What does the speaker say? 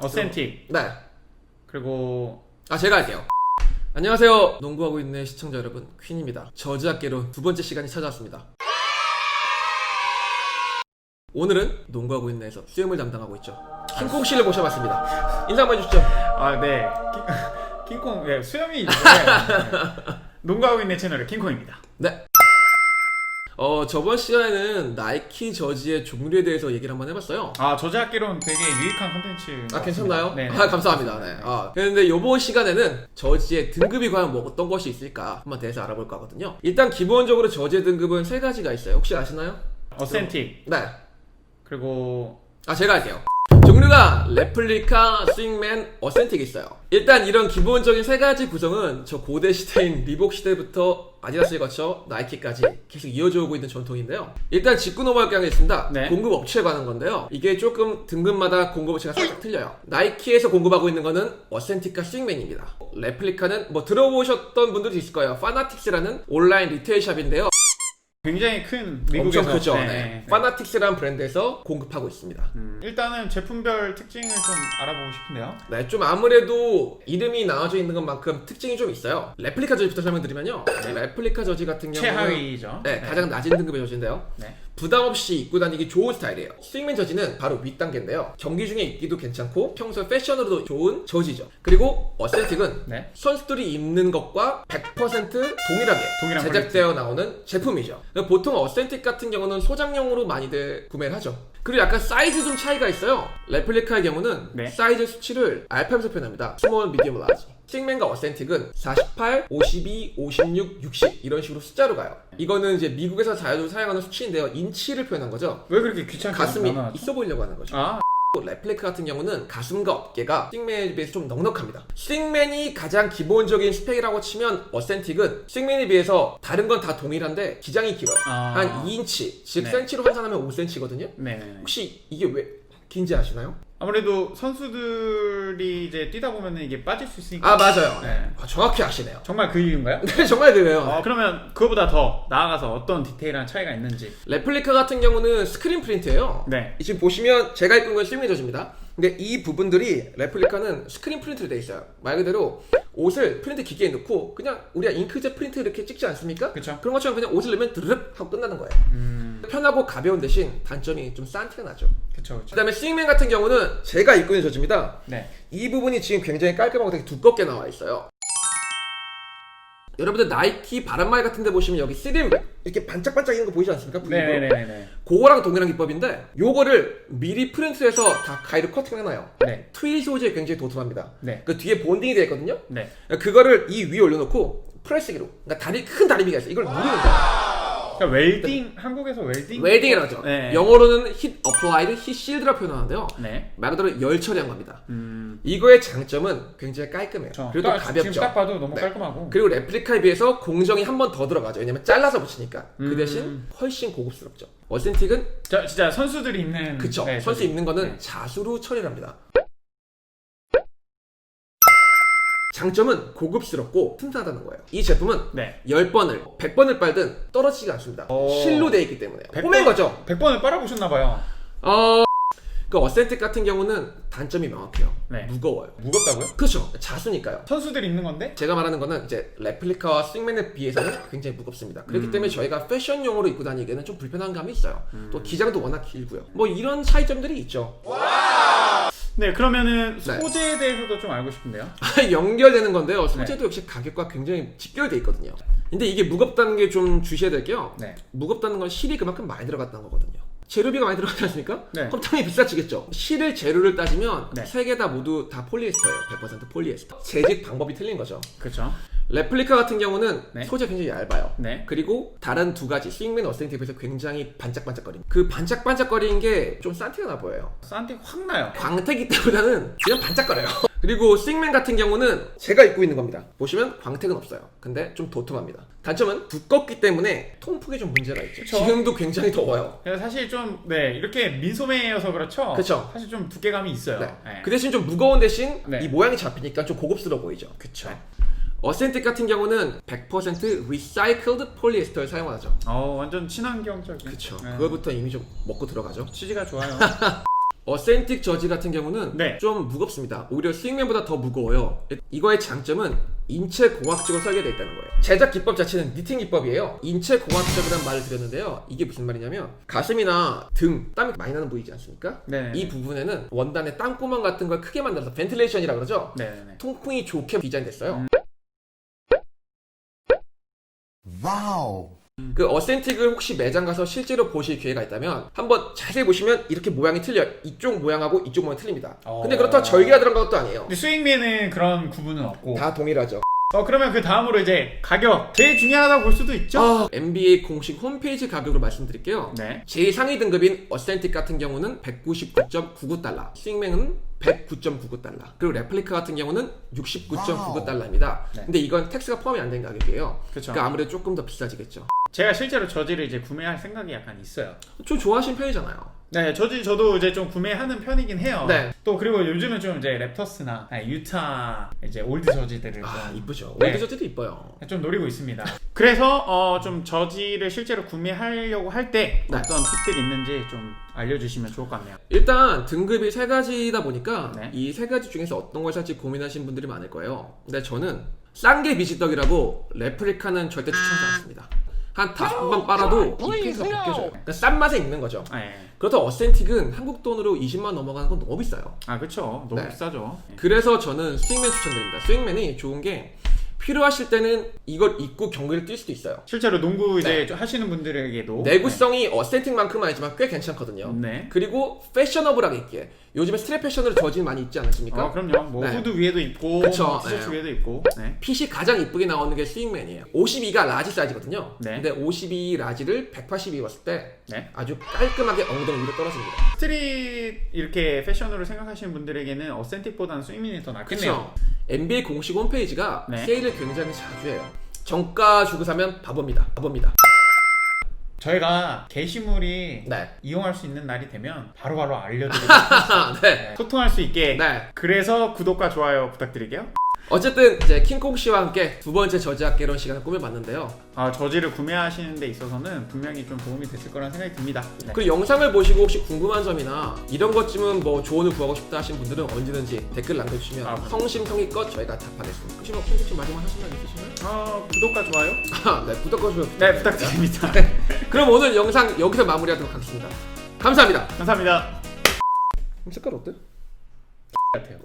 어센틱 네. 그리고 아 제가 할게요. 안녕하세요. 농구하고 있는 시청자 여러분, 퀸입니다. 저주학계로 두 번째 시간이 찾아왔습니다. 오늘은 농구하고 있는에서 수염을 담당하고 있죠. 킹콩 씨를 모셔봤습니다. 인사 한번 해주시죠. 아네 킹콩 네, 수염이 있는데 농구하고 있는 채널의 킹콩입니다. 네. 어 저번 시간에는 나이키 저지의 종류에 대해서 얘기를 한번 해봤어요. 아 저작기론 되게 유익한 컨텐츠. 아 괜찮나요? 네. 아 감사합니다. 네. 아 그런데 이번 시간에는 저지의 등급이 과연 뭐 어떤 것이 있을까 한번 대해서 알아볼 거거든요. 일단 기본적으로 저지의 등급은 세 가지가 있어요. 혹시 아시나요? 어센틱 네. 그리고 아 제가 할게요. 종류가 레플리카, 스윙맨, 어센틱이 있어요. 일단 이런 기본적인 세 가지 구성은 저 고대 시대인 리복 시대부터 아디다스에 거쳐 나이키까지 계속 이어져 오고 있는 전통인데요. 일단 짚고 넘어갈 게 하나 있습니다. 네. 공급 업체에 관한 건데요. 이게 조금 등급마다 공급 업체가 살짝 틀려요. 나이키에서 공급하고 있는 거는 어센틱과 스윙맨입니다. 레플리카는 뭐 들어보셨던 분들도 있을 거예요. 파나틱스라는 온라인 리테일 샵인데요. 굉장히 큰 미국에서 엄청 크죠. 네, 네. 네. 파나틱스라는 브랜드에서 공급하고 있습니다. 음, 일단은 제품별 특징을 좀 알아보고 싶은데요. 네, 좀 아무래도 이름이 나와져 있는 것만큼 특징이 좀 있어요. 레플리카 저지부터 설명드리면요. 이 레플리카 저지 같은 경우는 최하위죠. 네, 가장 낮은 등급의 저지인데요. 네. 부담 없이 입고 다니기 좋은 스타일이에요. 스윙맨 저지는 바로 윗단계인데요. 경기 중에 입기도 괜찮고 평소 패션으로도 좋은 저지죠. 그리고 어센틱은 네. 선수들이 입는 것과 100% 동일하게 동일한 제작되어 나오는 제품이죠. 보통 어센틱 같은 경우는 소장용으로 많이들 구매를 하죠. 그리고 약간 사이즈 좀 차이가 있어요. 레플리카의 경우는 네. 사이즈 수치를 알파벳으로 표현합니다. 스몰, 미디엄, 라지. 싱맨과 어센틱은 48, 52, 56, 60 이런 식으로 숫자로 가요. 이거는 이제 미국에서 자유적으로 사용하는 수치인데요. 인치를 표현한 거죠. 왜 그렇게 귀찮게 가슴이 나눠놨죠? 있어 보이려고 하는 거죠. 아 레플리카 같은 경우는 가슴과 어깨가 스윙맨에 비해서 좀 넉넉합니다. 스윙맨이 가장 기본적인 스펙이라고 치면 어센틱은 스윙맨에 비해서 다른 건 다 동일한데 기장이 길어요. 아. 한 2인치, 즉 네. 센치로 환산하면 5cm거든요. 네네네. 혹시 이게 왜 긴지 아시나요? 아무래도 선수들이 이제 뛰다 보면은 이게 빠질 수 있으니까. 아 맞아요. 네. 아, 정확히 아시네요. 정말 그 이유인가요? 네 정말 그래요. 어, 그러면 그거보다 더 나아가서 어떤 디테일한 차이가 있는지. 레플리카 같은 경우는 스크린 프린트예요. 네. 지금 보시면 제가 있는 건 스윙맨 저지입니다. 근데 이 부분들이 레플리카는 스크린 프린트로 돼 있어요. 말 그대로 옷을 프린트 기계에 넣고 그냥 우리가 잉크젯 프린트 이렇게 찍지 않습니까? 그쵸. 그런 것처럼 그냥 옷을 넣으면 드르륵 하고 끝나는 거예요. 음. 편하고 가벼운 대신 단점이 좀 싼 티가 나죠. 그쵸 그쵸. 그다음에 스윙맨 같은 경우는 제가 입고 있는 저지입니다. 네. 이 부분이 지금 굉장히 깔끔하고 되게 두껍게 나와 있어요. 여러분들 나이키 바람말 같은 데 보시면 여기 쓰림 이렇게 반짝반짝 있는 거 보이지 않습니까? 네네 네 네. 그거랑 동일한 기법인데 요거를 미리 프린트해서 다 가이드 커팅해놔요. 네. 트윌 소재 굉장히 도톰합니다. 네. 그 뒤에 본딩이 되어 있거든요. 네. 그거를 이 위에 올려놓고 프레스기로 그러니까 다리 큰 다리미가 있어. 이걸 누르는 거야. 그러니까 웰딩 한국에서 웰딩. 웰딩이라고 하죠. 네. 영어로는 힛 어플라이드, 힛 실드라 표현하는데요. 네. 말 그대로 열 처리한 겁니다. 음. 이거의 장점은 굉장히 깔끔해요. 그쵸. 그리고 딱- 가볍죠. 지금 딱 봐도 너무 네. 깔끔하고. 그리고 레플리카에 비해서 공정이 한 번 더 들어가죠. 왜냐면 잘라서 붙이니까. 그 음. 대신 훨씬 고급스럽죠. 어센틱은 자, 진짜 선수들이 입는. 그쵸. 네, 선수 저기. 입는 거는 네. 자수로 처리를 합니다. 장점은 고급스럽고 튼튼하다는 거예요. 이 제품은 네. 10번을, 100번을 빨든 떨어지지가 않습니다. 오. 실로 되어 있기 때문에. 100 홈인 거죠. 100번을 빨아보셨나봐요. 어, 그 어센틱 같은 경우는 단점이 명확해요. 네. 무거워요. 무겁다고요? 그렇죠. 자수니까요. 선수들이 입는 건데? 제가 말하는 거는 이제 레플리카와 스윙맨에 비해서는 굉장히 무겁습니다. 그렇기 음. 때문에 저희가 패션용으로 입고 다니기에는 좀 불편한 감이 있어요. 또 기장도 워낙 길고요. 뭐 이런 차이점들이 있죠. 네, 그러면은 네. 소재에 대해서도 좀 알고 싶은데요. 연결되는 건데요. 네. 소재도 역시 가격과 굉장히 직결돼 있거든요. 근데 이게 무겁다는 게 좀 주셔야 될 게요. 네. 무겁다는 건 실이 그만큼 많이 들어갔다는 거거든요. 재료비가 많이 들어가지 않습니까? 네. 그럼 당연히 비싸지겠죠. 실을 재료를 따지면 네. 세개 다 모두 다 폴리에스터예요. 100% 폴리에스터. 재직 방법이 틀린 거죠. 그렇죠. 레플리카 같은 경우는 네. 소재 가 굉장히 얇아요. 네. 그리고 다른 두 가지 스윙맨 어센틱에 비해서 굉장히 반짝반짝거림. 그 반짝반짝거리는 게좀싼 티가 나 보여요. 싼티 확 나요. 광택이 때보다는 그냥 반짝거려요. 그리고 스윙맨 같은 경우는 제가 입고 있는 겁니다. 보시면 광택은 없어요. 근데 좀 도톰합니다. 단점은 두껍기 때문에 통풍에 좀 문제가 있죠. 그쵸. 지금도 굉장히 더워요. 그래서 사실 좀, 네, 이렇게 민소매여서 그렇죠. 그쵸. 사실 좀 두께감이 있어요. 네. 네. 그 대신 좀 무거운 대신 네. 이 모양이 잡히니까 좀 고급스러워 보이죠. 그쵸. 네. 어센틱 같은 경우는 100% 리사이클드 폴리에스터를 사용하죠. 어, 완전 친환경적인. 그쵸. 네. 그거부터 이미 좀 먹고 들어가죠. 취지가 좋아요. 어센틱 저지 같은 경우는 네. 좀 무겁습니다. 오히려 스윙맨보다 더 무거워요. 이거의 장점은 인체 공학적으로 설계되어 있다는 거예요. 제작 기법 자체는 니팅 기법이에요. 인체 공학적이라는 말을 드렸는데요. 이게 무슨 말이냐면 가슴이나 등 땀이 많이 나는 부위지 않습니까? 네. 이 부분에는 원단의 땀구멍 같은 걸 크게 만들어서 벤틸레이션이라 그러죠. 네네네. 통풍이 좋게 디자인됐어요. Wow. 그 어센틱을 혹시 매장 가서 실제로 보실 기회가 있다면 한번 자세히 보시면 이렇게 모양이 틀려요. 이쪽 모양하고 이쪽 모양 이 틀립니다. 근데 어. 그렇다고 절개가 들어간 것도 아니에요. 근데 스윙맨은 그런 구분은 없고. 다 동일하죠. 어 그러면 그 다음으로 이제 가격 제일 중요하다고 볼 수도 있죠. 아, NBA 공식 홈페이지 가격으로 말씀드릴게요. 네. 제일 상위 등급인 어센틱 같은 경우는 199.99달러, 스윙맨은 109.99달러, 그리고 레플리카 같은 경우는 69.99달러입니다. 네. 근데 이건 텍스가 포함이 안 된 가격이에요. 그쵸. 그러니까 아무래도 조금 더 비싸지겠죠. 제가 실제로 저지를 이제 구매할 생각이 약간 있어요. 좀 좋아하시는 편이잖아요. 네, 저지 저도 이제 좀 구매하는 편이긴 해요. 네. 또 그리고 요즘은 좀 이제 랩터스나 아니, 유타 이제 올드 저지들을 아, 좀, 이쁘죠. 네. 올드 저지도 이뻐요. 좀 노리고 있습니다. 그래서 어, 좀 저지를 실제로 구매하려고 할 때 네. 어떤 팁들이 있는지 좀 알려주시면 좋을 것 같네요. 일단 등급이 세 가지다 보니까 네. 이 세 가지 중에서 어떤 걸 살지 고민하시는 분들이 많을 거예요. 근데 저는 싼게 미지떡이라고 레플리카는 절대 추천하지 않습니다. 한 다섯 번만 빨아도 이 페이스가 벗겨져요. 그러니까 싼 맛에 있는 거죠. 아, 예. 그렇다고 어센틱은 한국 돈으로 20만 넘어가는 건 너무 비싸요. 아 그쵸. 너무 네. 비싸죠. 예. 그래서 저는 스윙맨 추천드립니다. 스윙맨이 좋은 게 필요하실 때는 이걸 입고 경기를 뛸 수도 있어요. 실제로 농구 이제 네. 좀 하시는 분들에게도 내구성이 어센틱만큼은 아니지만 꽤 괜찮거든요. 네. 그리고 패셔너블하게 입기에 요즘에 스트랩 패션으로 저진 많이 입지 않습니까? 어, 그럼요. 뭐 네. 후드 위에도 입고 그쵸. 뭐 티셔츠 네. 위에도 입고. 네. 핏이 가장 이쁘게 나오는 게 스윙맨이에요. 52가 라지 사이즈거든요. 네. 근데 52 라지를 180 입었을 때 네. 아주 깔끔하게 엉덩이 위로 떨어집니다. 스트릿 이렇게 패션으로 생각하시는 분들에게는 어센틱보다는 스윙맨이 더 낫겠네요. 그렇죠. NBA 공식 홈페이지가 네. 세일을 굉장히 자주 해요. 정가 주고 사면 바보입니다. 바보입니다. 저희가 게시물이 네. 이용할 수 있는 날이 되면 바로바로 알려드리고 네. 소통할 수 있게 네. 그래서 구독과 좋아요 부탁드릴게요. 어쨌든 이제 킹콩 씨와 함께 두 번째 저지학 개론 시간을 꾸며봤는데요. 아, 저지를 구매하시는 데 있어서는 분명히 좀 도움이 됐을 거라는 생각이 듭니다. 네. 그리고 영상을 보시고 혹시 궁금한 점이나 이런 것쯤은 뭐 조언을 구하고 싶다 하신 분들은 언제든지 댓글 남겨주시면 아, 성심성의껏 저희가 답하겠습니다. 혹시 뭐 킹콩 씨 마지막 하실 말 있으시나요? 아, 구독과 좋아요? 아, 네, 구독과 좋아요 네, 부탁드립니다. 부탁드립니다. 그럼 오늘 영상 여기서 마무리하도록 하겠습니다. 감사합니다. 감사합니다. 색깔 어때? 같아요.